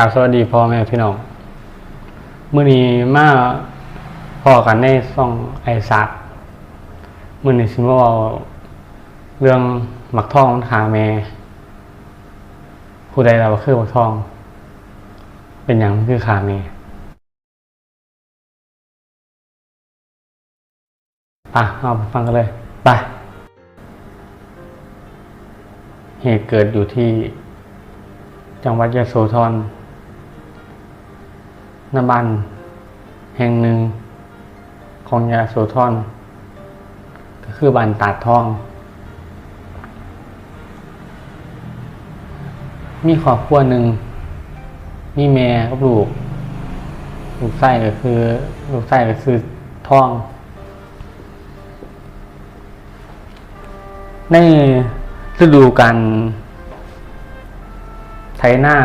กราบสวัสดีพ่อแม่พี่น้องมื้อนี้มาพอกันในซ่องไอซักมื้อนี้สิมาเว้าเรื่องหมักทองหาแม่ผู้ใดเราคือหมักทอง เป็นหยังคือขาแม่ไปเอาไปฟังกันเลยไปเหตุเกิดอยู่ที่จังหวัดยะโสธร น้ำบัน แห่งหนึ่ง ของยาโสธรก็คือบ้านตาดทอง มีครอบครัวหนึ่ง มีแม่กับลูก ลูกไส้ก็คือ ลูกไส้ก็คือท้อง ในฤดูการไทหน้า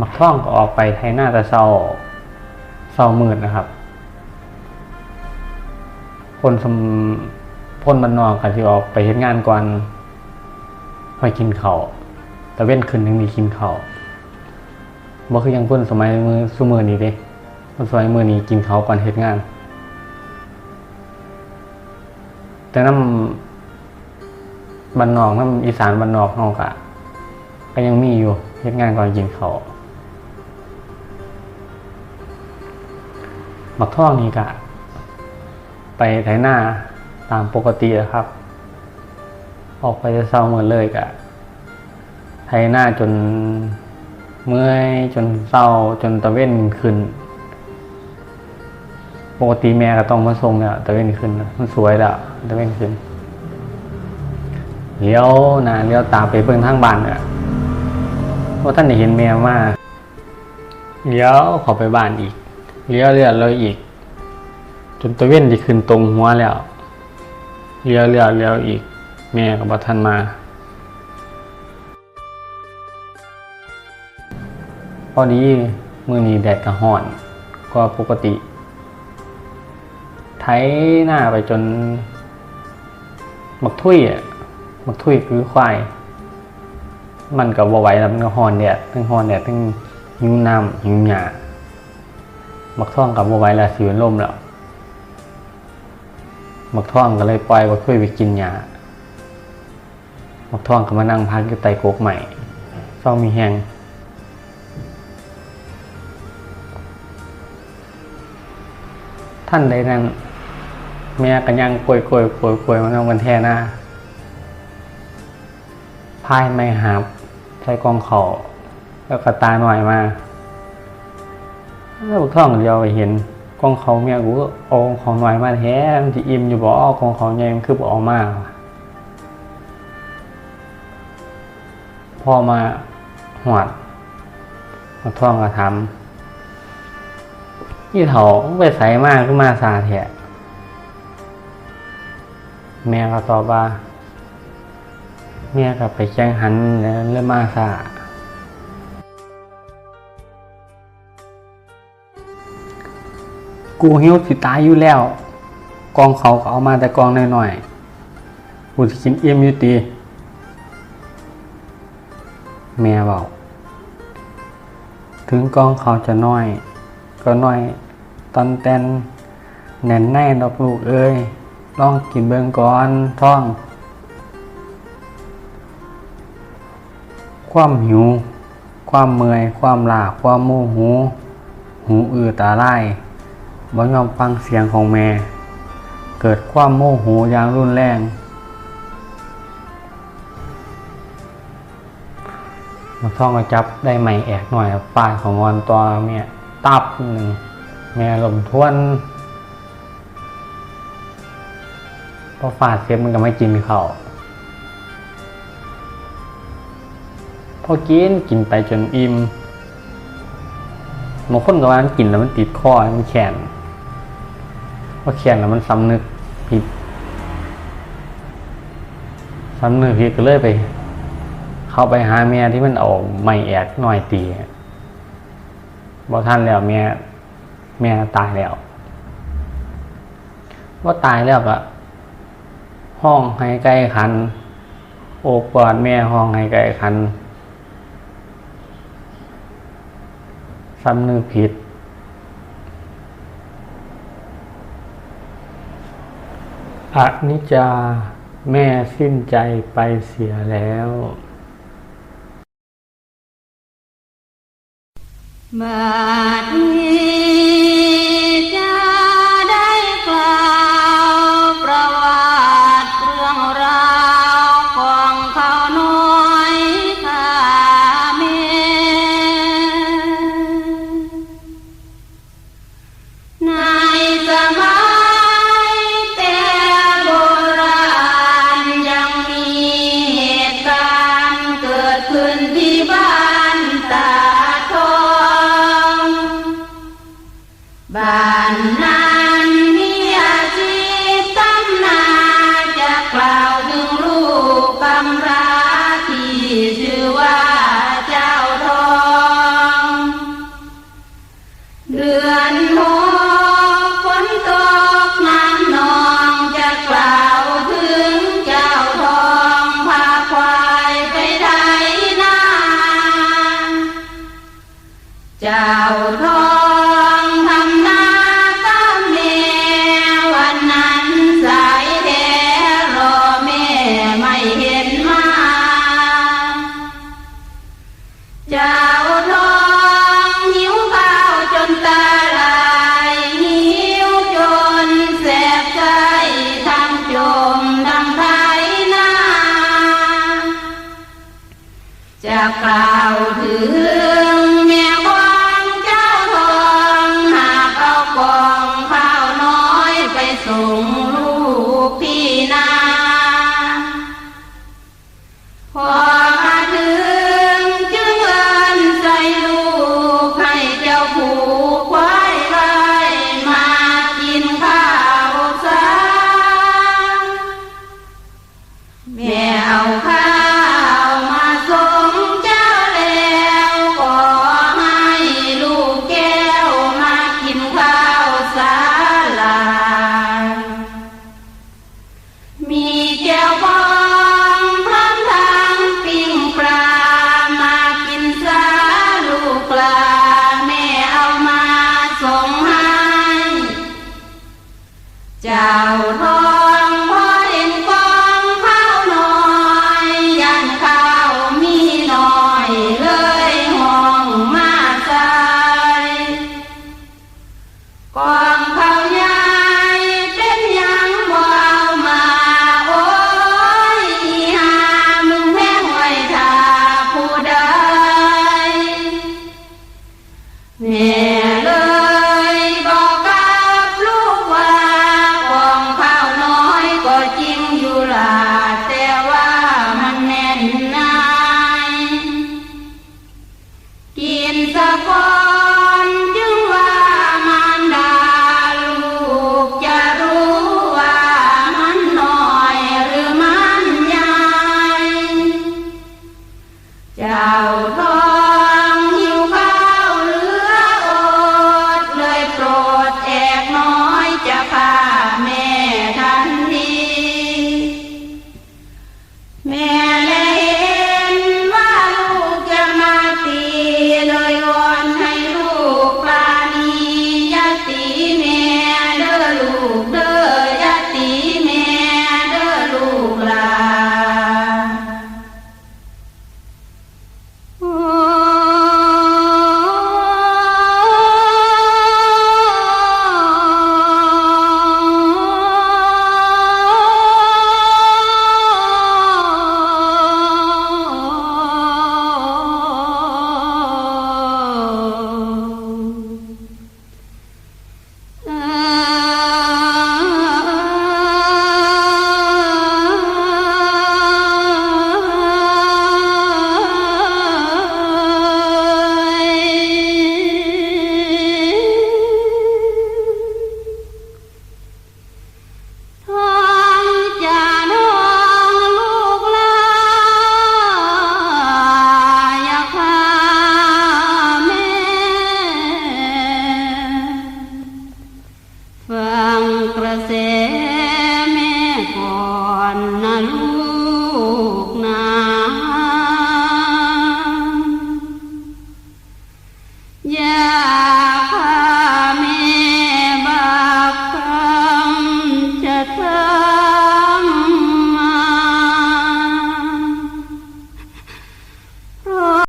มักท่องก็ออกไปไทยหน้าแต่เศร้าเศร้ามืดนะครับ คนสมคนบรรนอกกันที่ออกไปเห็นงานก่อนไปกินเขาแต่เว้นคืนนึงมีกินเขาวบ่คือยังคนสมัยมือสุมือนี้เด้คนสมัยมือนี้กินเขาก่อนเฮ็ดงาน แต่น้ำบ้านนอกน้ำอีสานบ้านนอกนอกอะก็ยังมีอยู่เฮ็ดงานก่อนกินเขา มักท่องนี่กะ ไปไถหน้าตามปกติแล้วครับ ออกไปจะเศร้าเหมือนเลยกะไถหน้าจนเมื่อยจนเศร้าจนตะเว้นขึ้น ปกติแม่ก็ต้องมาส่งแล้วตะเว้นขึ้นมันสวยแล้วตะเว้นขึ้นเลี้ยวนะเลี้ยวตามไปเบิ่งทางบ้านเนี่ยว่าท่านเห็นแมวมาเลี้ยวขอไปบ้านอีก เลี้ยวเลี้ยวเลยอีก จนตะเว้นที่ขึ้นตรงหัวแล้วเลี้ยวเลี้ยวเลี้ยวอีก แม่ก็บ่ทันมาพอดีมือนี้แดดกระห่อนก็ปกติไถหน้าไปจนบักทุยอะบักทุยคือควาย มันก็บ่ไหวแล้วมันก็หอนแดดทั้งหอนแดดทั้งหิวน้ำหิวหญ้า บักท่องกับบ่ไหวล้วสิเป็นลมแล้วบักท่องก็เลยปล่อยบักทุยไปกินหญ้าบักท่องก็มานั่งพักอยู่ใต้กกใหม่เศร้ามีแหงท่านใดนั้นแม่กันยังกวยกวยกวยกวยมันเอากันแท่หน้าพายไม่หาบใส่กองเขาแล้วก็ตาหน่อยมา ล้วท่องเดียวไปเห็นกองเขาเมียกูก็เอาของหน่อยมาแท้มันจะอิ่มอยู่บ่อากองเขาใหญ่มันคือบ่ออกมากพอมาหวดมาท่องกระทำนี่เถาไปใส่มากขึ้นมาซาแท้แม่ก็ตอบว่าแม่ก็ไปแจ้งหันแล้วเริ่มมาซา กูหิวสิตายอยู่แล้ว กองเขาก็เอามาแต่กองหน้อยๆกูสิกินเอี่ยมอยู่ตีแม่บอกถึงกองเขาจะน้อย ก็น้อยตอนแตนแน่นแน่ดอกลูกเอ้ยลองกินเบิงก่อนท้อง ความหิว ความเมื่อย ความลาความโมโหหูอือตาไล่ บ่ยอมฟังเสียงของแม่ เกิดความโมโหอย่างรุนแรง มาท่องก็จับได้ไหมแอกหน่อยป้ายของงอนตัวเมียตับหนึ่งแม่ลมทวนพอฟาดเสร็จมันก็ไม่กินเขาพอกินกินไปจนอิ่มบางคนก็ว่ามันกินแล้วมันติดคอมันแขนพ อแค้นแล้วมันสำนึกผิดสำนึกผิดก็เลยไป เข้าไปหาเมียที่มันออกไม่แอดหน่อยตีบอกท่านแล้วเมียเมียตายแล้วว่าตายแล้วก็ห้องให้ใกล้คัน โอบกอดแม่ห้องให้ใกล้คันสำนึกผิด อนิจจา แม่สิ้นใจไปเสียแล้ว มาที จะกล่าวถึง